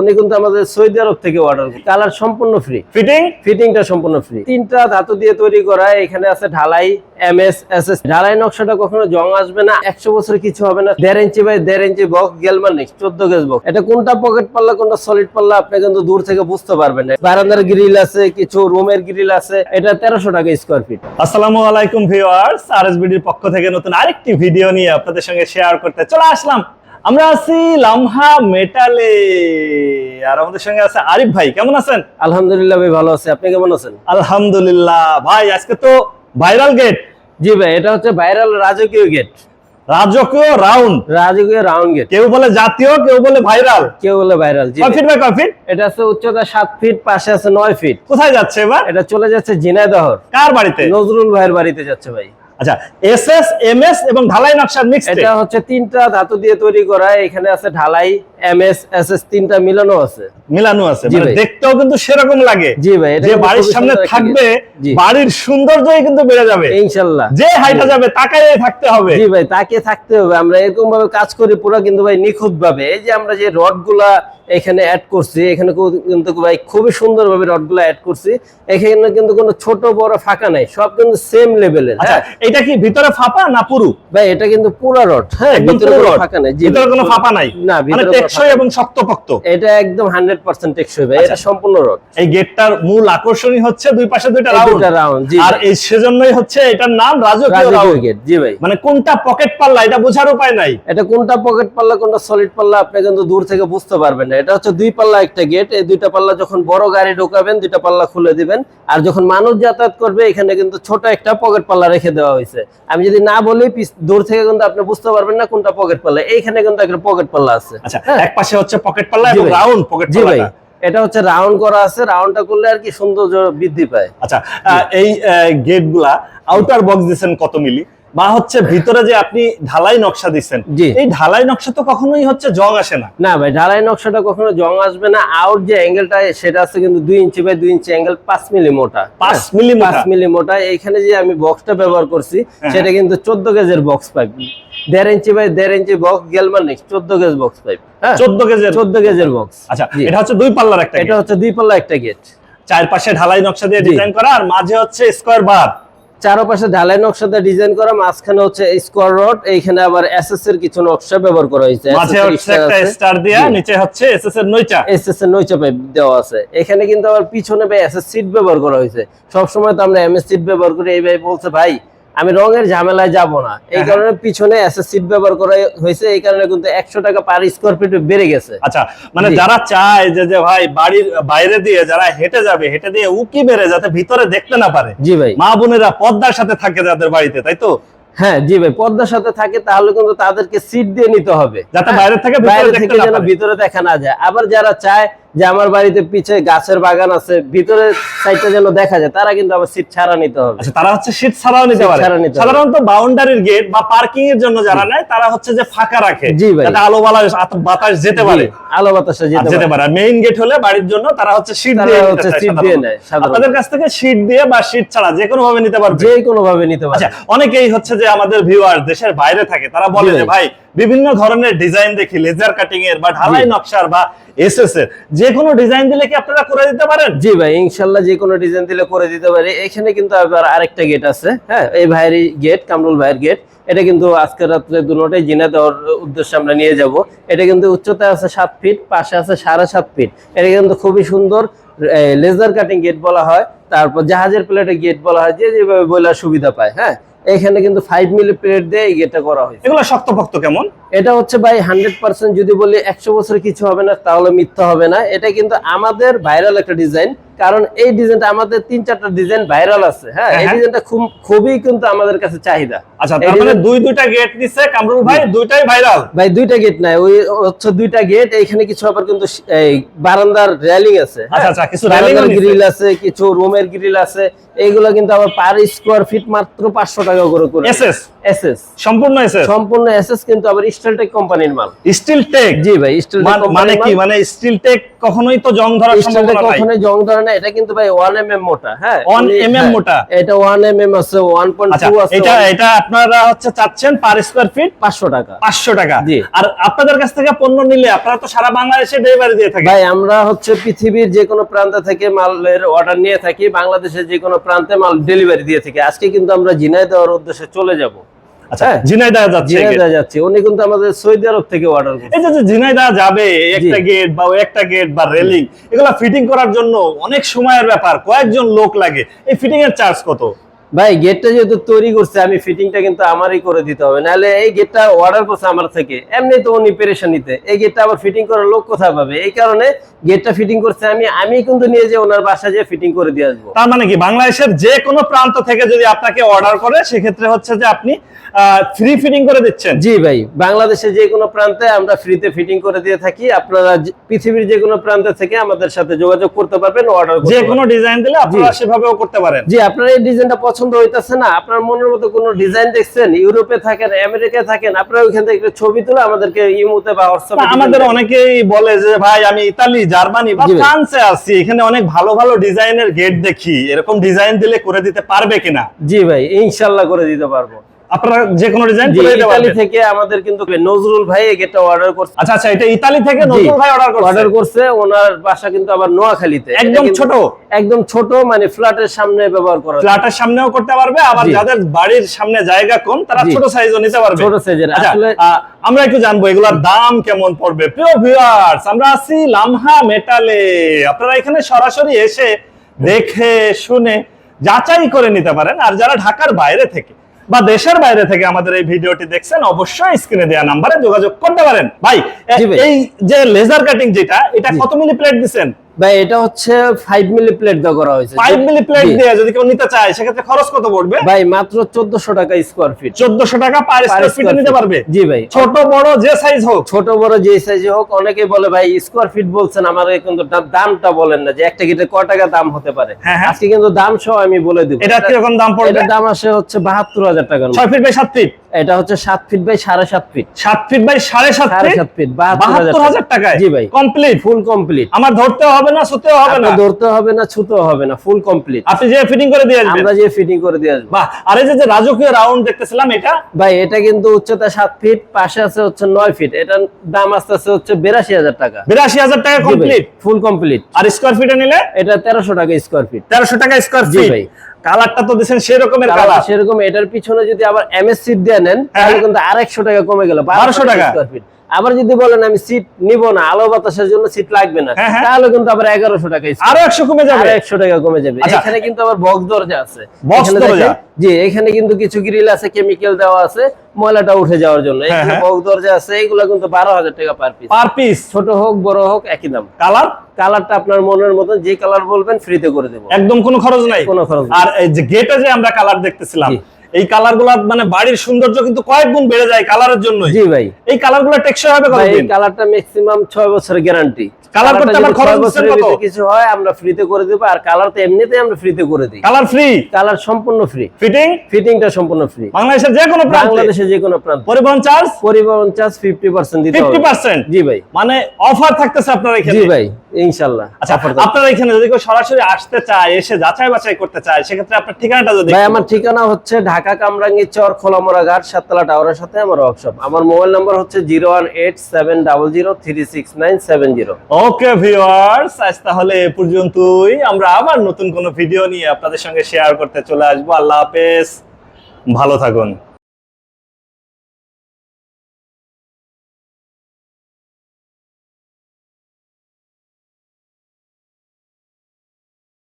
উনি কিন্তু আমাদের সৌদি আরব থেকে অর্ডার কালার সম্পূর্ণ ফ্রি ফিটিং ফিটিংটা সম্পূর্ণ ফ্রি তিনটা ধাতু দিয়ে তৈরি করা এখানে আছে ঢালাই এম এস এস এস ঢালাই নকশাটা কখনো জং আসবে না একশো বছর কিছু হবে না। দেড় ইঞ্চি বাই দেড় ইঞ্চি বক্স গেলমানিক চোদ্দ গেজ বক্স এটা কোনটা পকেট পাল্লা কোনটা সলিড পাল্লা আপনি কিন্তু দূর থেকে বুঝতে পারবেন। না বারান্দার গ্রিল আছে কিছু রুমের গ্রিল আছে এটা তেরোশো টাকা স্কোয়ার ফিট আসসালামু আলাইকুম আরএসবিডির পক্ষ থেকে নতুন আরেকটি ভিডিও নিয়ে আপনাদের সঙ্গে শেয়ার করতে চলে আসলাম। আমরা আছি লামহা মেটালে। আর আমাদের সঙ্গে আছে আরিফ ভাই কেমন আছেন? আলহামদুলিল্লাহ ভাই ভালো আছে। আপনি কেমন আছেন? আলহামদুলিল্লাহ। ভাই আজকে তো ভাইরাল গেট। জি ভাই এটা হচ্ছে ভাইরাল রাজকীয় গেট। রাজকীয় রাউন্ড। রাজকীয় রাউন্ড গেট। কেউ বলে জাতীয় কেউ বলে ভাইরাল। কেউ বলে ভাইরাল জি ফিট বাই ফিট? এটা আছে উচ্চতা সাত ফিট পাশে আছে নয় ফিট। কোথায় যাচ্ছে এবার? এটা চলে যাচ্ছে ঝিনাইদহর কার বাড়িতে? নজরুল ভাইয়ের বাড়িতে যাচ্ছে ভাই। আচ্ছা এস এস এম এস এবং ঢালাই নকশার মিক্স এটা হচ্ছে তিনটা ধাতু দিয়ে তৈরি করা এখানে আছে ঢালাই এম এস এস এস তিনটা মিলানো আছে। মিলানো আছে মানে দেখতেও কিন্তু সেরকম লাগে। জি ভাই যে বাড়ির সামনে থাকবে বাড়ির সৌন্দর্যই কিন্তু বেড়ে যাবে। ইনশাল্লাহ। যে হাইটা যাবে তাকাই থাকতে হবে। জি ভাই তাকে থাকতে হবে। আমরা এরকম ভাবে কাজ করি পুরো কিন্তু ভাই নিখুঁত ভাবে এই যে আমরা যে রডগুলা এখানে অ্যাড করছি এখানে কিন্তু ভাই খুবই সুন্দর ভাবে রডগুলা অ্যাড করছি। এখানে কিন্তু কোনো ছোট বড় ফাঁকা নাই সব কিন্তু সেম লেভেলের আচ্ছা এটা কি ভিতরে ফাঁপা না পুরু? ভাই এটা কিন্তু পুরা রড হ্যাঁ ভিতরে কোনো। ফাঁকা নাই ভিতরে কোনো ফাঁপা নাই। না মানে ভিতরে টেকসই এবং শক্তপোক্ত। এটা একদম হান্ড্রেড পার্সেন্ট টেকসই ভাই আচ্ছা। এটা সম্পূর্ণ রড এই গেটটার মূল আকর্ষণই হচ্ছে দুই পাশে দুইটা রাউন্ড দুটা রাউন্ড জি। আর এই সেজন্যই হচ্ছে এটার নাম রাজকীয় রাউন্ড গেট জি ভাই। মানে কোনটা পকেট পাল্লা এটা বোঝার উপায় নাই। এটা কোনটা পকেট পাল্লা কোনটা সলিড পাল্লা আপনি কিন্তু দূর থেকে বুঝতে পারবেন। না এটা হচ্ছে দুই পাল্লা একটা গেট এই দুইটা পাল্লা যখন বড় গাড়ি ঢোকাবেন দুইটা পাল্লা খুলে দিবেন। আর যখন মানুষ যাতায়াত করবে এখানে কিন্তু ছোট একটা পকেট পাল্লা রেখে দেওয়া হয়েছে। আমি যদি না বলি দূর থেকে কিন্তু আপনি বুঝতে পারবেন না কোনটা পকেট পাল্লা। এইখানে কিন্তু একটা পকেট পাল্লা আছে। আচ্ছা। এক পাশে হচ্ছে পকেট পাল্লা এবং রাউন্ড পকেট জি ভাই। পাল্লা এটা হচ্ছে রাউন্ড করা আছে রাউন্ডটা করলে আর কি সৌন্দর্য বৃদ্ধি পায়। আচ্ছা এই গেটগুলা আউটার বক্স দিচ্ছেন কত মিলি? বা হচ্ছে ভিতরে যে আপনি ঢালাই নকশা দিচ্ছেন জি। এই ঢালাই নকশা তো কখনোই হচ্ছে জং আসে না। না ভাই ঢালাই নকশাটা কখনো জং আসবে না। আউট যে অ্যাঙ্গেলটা সেটা আছে কিন্তু দুই ইঞ্চি বাই দুই ইঞ্চি অ্যাঙ্গেল পাঁচ মিলি মোটা। পাঁচ হ্যাঁ, মিলি পাঁচ মিলি মোটা। এইখানে যে আমি বক্সটা ব্যবহার করছি হ্যাঁ। সেটা কিন্তু চোদ্দ গেজের বক্স পাইপ দেড় ইঞ্চি বাই দেড় ইঞ্চি বক্স গেল গেলমানিক চোদ্দ গেজ বক্স পাইপ হ্যাঁ চোদ্দ কেজের চোদ্দ গেজের বক্স আচ্ছা এটা হচ্ছে দুই পাল্লার একটা এটা হচ্ছে দুই পাল্লা একটা গেট চারপাশে ঢালাই নকশা দিয়ে ডিজাইন করা আর মাঝে হচ্ছে স্কোয়ার বার চারপাশে ঢালাই নকশাতে ডিজাইন করা মাঝখানে হচ্ছে স্কোয়ার রড এইখানে আবার এসএস এর কিছু নকশা ব্যবহার করা হয়েছে। মাঝে হচ্ছে একটা স্টার দেয়া নিচে হচ্ছে এসএস এর নইচা এসএস এর নইচা পাইপ দেওয়া আছে। এখানে কিন্তু আবার পিছনে ভাই এসএস সিট ব্যবহার করা হয়েছে। সবসময় তো আমরা এমএস সিট ব্যবহার করি এইভাবে ভাই বলছে ভাই আমি রঙের ঝামেলায় যাব না। এই হ্যাঁ। কারণে পিছনে সিট ব্যবহার করা হয়েছে এই কারণে কিন্তু একশো টাকা পার স্কোয়ার ফিট বেড়ে গেছে। আচ্ছা মানে যারা চায় যে যে ভাই বাড়ির বাইরে দিয়ে যারা হেঁটে যাবে হেঁটে দিয়ে উকি বেড়ে যাতে ভিতরে দেখতে না পারে জি ভাই। মা বোনেরা পর্দার সাথে থাকে যাদের বাড়িতে তাই তো? হ্যাঁ জি ভাই পর্দার সাথে থাকে তাহলে কিন্তু তাদেরকে সিট দিয়ে নিতে হবে। যাতে হ্যাঁ, বাইরে থেকে ভিতরে বাইরে দেখতে থেকে যেন। ভিতরে দেখা না যায়। আবার যারা চায় যে আমার বাড়িতে পিছে গাছের বাগান আছে ভিতরে সাইডটা যেন দেখা যায় তারা কিন্তু আবার সিট ছাড়া নিতে হবে আচ্ছা তারা হচ্ছে শীত ছাড়াও নিতে পারে। সাধারণত বাউন্ডারির গেট বা পার্কিং এর জন্য যারা নেয় তারা হচ্ছে যে ফাঁকা রাখে জি ভাই। যাতে আলো বাতাস যেতে পারে আলো বাতাসে যেতে পারে মেইন গেট হলে বাড়ির জন্য তারা হচ্ছে তারা দিয়ে হচ্ছে শীট দিয়ে নেয়। আপনাদের কাছ থেকে শীট দিয়ে বা সিট ছাড়া যে কোনো ভাবে নিতে পারবে যে কোনো ভাবে নিতে পারে আচ্ছা অনেকেই হচ্ছে যে আমাদের ভিউয়ার দেশের বাইরে থাকে তারা বলে যে ভাই। বিভিন্ন ধরনের ডিজাইন দেখি লেজার কাটিং এর বা ঢালাই। নকশার বা ডিজাইন দিলে কি আপনারা করে দিতে পারেন? ভাই ডিজাইন দিলে করে দিতে এখানে কিন্তু গেট আছে হ্যাঁ? এই গেট কামরুল ভাইয়ের গেট এটা কিন্তু রাত্রে আমরা নিয়ে যাব। এটা কিন্তু উচ্চতা আছে সাত ফিট পাশে আছে সাড়ে সাত ফিট এটা কিন্তু খুবই সুন্দর লেজার কাটিং গেট বলা হয়। তারপর জাহাজের প্লেটে গেট বলা হয়, যে যেভাবে বলার সুবিধা পায় হ্যাঁ? এখানে কিন্তু ফাইভ মিলি প্লেট দিয়ে এই গেটটা করা হয়েছে। এগুলো শক্তপোক্ত কেমন? এটা হচ্ছে ভাই হান্ড্রেড পার্সেন্ট যদি বলি একশো বছর কিছু হবে না তাহলে মিথ্যা হবে না। এটা কিন্তু আমাদের ভাইরাল একটা ডিজাইন কারণ এই ডিজাইনটা আমাদের তিন চারটা ডিজাইন ভাইরাল আছে হ্যাঁ? এই হ্যাঁ। ডিজাইনটা খুব খুবই কিন্তু আমাদের কাছে চাহিদা। আচ্ছা তার মানে দুই দুইটা গেট নিচ্ছে কামরুল ভাই দুইটাই ভাইরাল ভাই দুইটা গেট নাই ওই হচ্ছে দুইটা গেট এইখানে কিছু আবার কিন্তু এই বারান্দার রেলিং আছে আচ্ছা, আচ্ছা, কিছু নিছে। গ্রিল আছে কিছু রুমের গ্রিল আছে এইগুলো কিন্তু আবার পার স্কোয়ার ফিট মাত্র পাঁচশো টাকা টাকা করে করে এসএস এসএস সম্পূর্ণ এসএস সম্পূর্ণ এসএস কিন্তু আবার স্টেলটেক কোম্পানির মাল। স্টিল টেক জি ভাই স্টেলটেক মানে কি? মানে স্টিল টেক কখনোই তো জং ধরার স্টেলটেক সম্ভাবনা নাই? কখনোই জং ধরে না এটা কিন্তু ভাই 1 এমএম মোটা হ্যাঁ? 1 উনি- mm হ্যাঁ, মোটা? এটা 1 এমএম আছে 1.2 আচ্ছা আছে এটা এটা আপনারা হচ্ছে চাচ্ছেন পার স্কয়ার ফিট 500 টাকা। পাঁচশো টাকা। জি। আর আপনাদের কাছ থেকে পণ্য নিলে আপনারা তো সারা বাংলাদেশে ডেলিভারি দিয়ে থাকেন। ভাই আমরা হচ্ছে পৃথিবীর যে কোনো প্রান্ত থেকে মালের অর্ডার নিয়ে থাকি বাংলাদেশের যে কোনো প্রান্তে মাল ডেলিভারি দিয়ে থাকি। আজকে কিন্তু আমরা জিনাই দেওয়ার উদ্দেশ্যে চলে যাব। আচ্ছা হ্যাঁ। ঝিনাইদহ যাচ্ছে এই যাচ্ছে। উনি কিন্তু আমাদের সৌদি আরব থেকে অর্ডার করছে। এই যে যে যাবে একটা গেট বা একটা গেট বা রেলিং এগুলা ফিটিং করার জন্য অনেক সময়ের ব্যাপার কয়েকজন লোক লাগে। এই ফিটিং এর চার্জ কত? ভাই গেটটা যেহেতু তৈরি করছে আমি ফিটিংটা কিন্তু আমারই করে দিতে হবে। নাহলে এই গেটটা অর্ডার করছে আমার থেকে। এমনি তো উনি পেরেশানিতে এই গেটটা আবার ফিটিং করার লোক কোথায় পাবে? এই কারণে গেটটা ফিটিং করছে আমি আমি কিন্তু নিয়ে যে ওনার বাসায় যে ফিটিং করে দিয়ে আসব। তার মানে কি? বাংলাদেশের যে কোনো প্রান্ত থেকে যদি আপনাকে অর্ডার করে সেক্ষেত্রে হচ্ছে যে আপনি ফ্রি ফিটিং করে দিচ্ছেন। জি ভাই বাংলাদেশে যে কোনো প্রান্তে আমরা ফ্রিতে ফিটিং করে দিয়ে থাকি। আপনারা পৃথিবীর যে কোনো প্রান্ত থেকে আমাদের সাথে যোগাযোগ করতে পারবেন অর্ডার যে কোনো ডিজাইন দিলে আপনারা সেভাবেও করতে পারেন। জি আপনার এই ডিজাইনটা পছন্দ হইতাছে না আপনার মনের মতো কোনো ডিজাইন দেখছেন ইউরোপে থাকেন আমেরিকায় থাকেন আপনারা ওইখান থেকে ছবি তুলে আমাদেরকে ইমোতে বা হোয়াটসঅ্যাপে আমাদের অনেকেই বলে যে ভাই আমি ইতালি জার্মানি বা ফ্রান্সে আছি এখানে অনেক ভালো ভালো ডিজাইনের গেট দেখি। এরকম ডিজাইন দিলে করে দিতে পারবে কিনা? জি ভাই ইনশাআল্লাহ করে দিতে পারব। আপনারা যে কোনো ডিজাইন জি করে দিতে ইতালি থেকে আমাদের কিন্তু নজরুল ভাই এই গেটটা অর্ডার করছে। আচ্ছা আচ্ছা এটা ইতালি থেকে নজরুল ভাই অর্ডার করছে। অর্ডার করছে ওনার বাসা কিন্তু আবার নোয়াখালীতে। একদম ছোট? একদম ছোট মানে ফ্ল্যাটের সামনে ব্যবহার করা ফ্ল্যাটের সামনেও করতে পারবে আবার যাদের বাড়ির সামনে জায়গা কম তারা ছোট সাইজও নিতে পারবে। ছোট সাইজের আচ্ছা, আসলে আমরা একটু জানব এগুলোর দাম কেমন পড়বে? প্রিয় ভিউয়ার্স আমরা আছি লামহা মেটালে। আপনারা এখানে সরাসরি এসে দেখে শুনে যাচাই করে নিতে পারেন। আর যারা ঢাকার বাইরে থেকে বা দেশের বাইরে থেকে আমাদের এই ভিডিওটি দেখছেন অবশ্যই স্ক্রিনে দেওয়া নাম্বারে যোগাযোগ করতে পারেন। ভাই। এই যে লেজার কাটিং যেটা এটা কত মিলি প্লেট দিচ্ছেন ভাই এটা হচ্ছে ফাইভ মিলি প্লেট করা হয়েছে। Five milli plate. দিয়ে যদি কেউ নিতে চায় সেক্ষেত্রে খরচ কত পড়বে? ভাই মাত্র চোদ্দশো টাকা স্কোয়ার ফিট চোদ্দশো টাকা পার স্কোয়ার ফিটে নিতে পারবে? জি ভাই। ছোট বড় যে সাইজ হোক। ছোট বড় যে সাইজে হোক অনেকে বলে ভাই স্কোয়ার ফিট বলছেন আমার কিন্তু দামটা বলেন না যে একটা গিটে ক টাকা দাম হতে পারে? হ্যাঁ, হ্যাঁ। আজকে কিন্তু দাম সহ আমি বলে দিব। এটা কীরকম দাম পড়বে? এটার দাম আসে হচ্ছে বাহাত্তর হাজার টাকার মতো। ছয় ফিট বাই সাত ফিট এটা হচ্ছে সাত ফিট বাই সাড়ে সাত ফিট সাত ফিট বাই সাড়ে সাত সাড়ে সাত ফিট বাহাত্তর হাজার টাকায়? জি ভাই। কমপ্লিট ফুল কমপ্লিট আমার ধরতেও হবে না শুতেও হবে না। ধরতে হবে না ছুতেও হবে না ফুল কমপ্লিট আপনি যে ফিটিং করে দিয়ে আসবেন। আমরা যে ফিটিং করে দিয়ে আসব। বাহ আর এই যে রাজকীয় রাউন্ড দেখতেছিলাম এটা? ভাই এটা কিন্তু উচ্চতা সাত ফিট পাশে আছে হচ্ছে নয় ফিট এটার দাম আস্তে আস্তে হচ্ছে বিরাশি হাজার টাকা। বিরাশি হাজার টাকা কমপ্লিট ফুল কমপ্লিট আর স্কোয়ার ফিটে নিলে? এটা তেরোশো টাকা স্কোয়ার ফিট তেরোশো টাকা স্কোয়ার জি ফিট ভাই। কালারটা তো দিচ্ছেন সেই রকমের কালার। সেরকম এটার পিছনে যদি আবার এমএস সিট দিয়ে নেন তাহলে কিন্তু আরেকশো টাকা কমে গেল 1200 টাকা। আবার যদি বলেন আমি সিট নিব না আলো বাতাসের জন্য সিট লাগবে না হ্যাঁ, হ্যাঁ। তাহলে কিন্তু আবার এগারোশো টাকা আরও একশো কমে যাবে। আরও একশো টাকা কমে যাবে। আচ্ছা। এখানে কিন্তু আবার বক্স দরজা আছে। এখানে দরজা? জি এখানে কিন্তু কিছু গ্রিল আছে কেমিক্যাল দেওয়া আছে ময়লাটা উঠে যাওয়ার জন্য। হ্যাঁ, এখানে হ্যাঁ। বক্স দরজা আছে এগুলো কিন্তু বারো হাজার টাকা পার পিস পার পিস ছোট হোক বড় হোক একই দাম। কালার কালারটা আপনার মনের মতন যে কালার বলবেন ফ্রিতে করে দেবো। একদম কোনো খরচ নাই। কোনো খরচ আর এই যে গেটে যে আমরা কালার দেখতেছিলাম এই কালারগুলা মানে বাড়ির সৌন্দর্য কিন্তু কয়েক গুণ বেড়ে যায় কালারের জন্যই। জি ভাই। এই কালারগুলা টেকসই হবে এই কালারটা ম্যাক্সিমাম ছয় বছরের গ্যারান্টি Colour করতে আবার খরচ দিচ্ছেন কত? কিছু হয় আমরা ফ্রিতে করে দেবো আর কালার তো এমনিতেই আমরা ফ্রিতে করে দিই। কালার ফ্রি কালার সম্পূর্ণ ফ্রি ফিটিং ফিটিংটা সম্পূর্ণ ফ্রি বাংলাদেশের যে কোনো প্রান্তে? বাংলাদেশে যে কোনো প্রান্ত। পরিবহন চার্জ পরিবহন চার্জ ফিফটি পার্সেন্ট দিতে হবে। জি ভাই। মানে অফার থাকতেছে আপনার এখানে? জি ভাই। আচ্ছা আপনারা এখানে যদি কেউ সরাসরি আসতে চায় এসে যাচাই বাছাই করতে চায় সেক্ষেত্রে আপনার ঠিকানাটা যদি ভাই আমার ঠিকানা হচ্ছে ঢাকা কামরাঙ্গি চর খোলামোড়া ঘাট সাততলা টাওয়ারের সাথে আমার ওয়ার্কশপ আমার মোবাইল নাম্বার হচ্ছে zero one eight seven double zero three six nine seven zero. Okay viewers আজ তাহলে এ পর্যন্তই। আমরা আবার নতুন কোনো ভিডিও নিয়ে আপনাদের সঙ্গে শেয়ার করতে চলে আসব। আল্লাহ হাফেজ। ভালো থাকুন।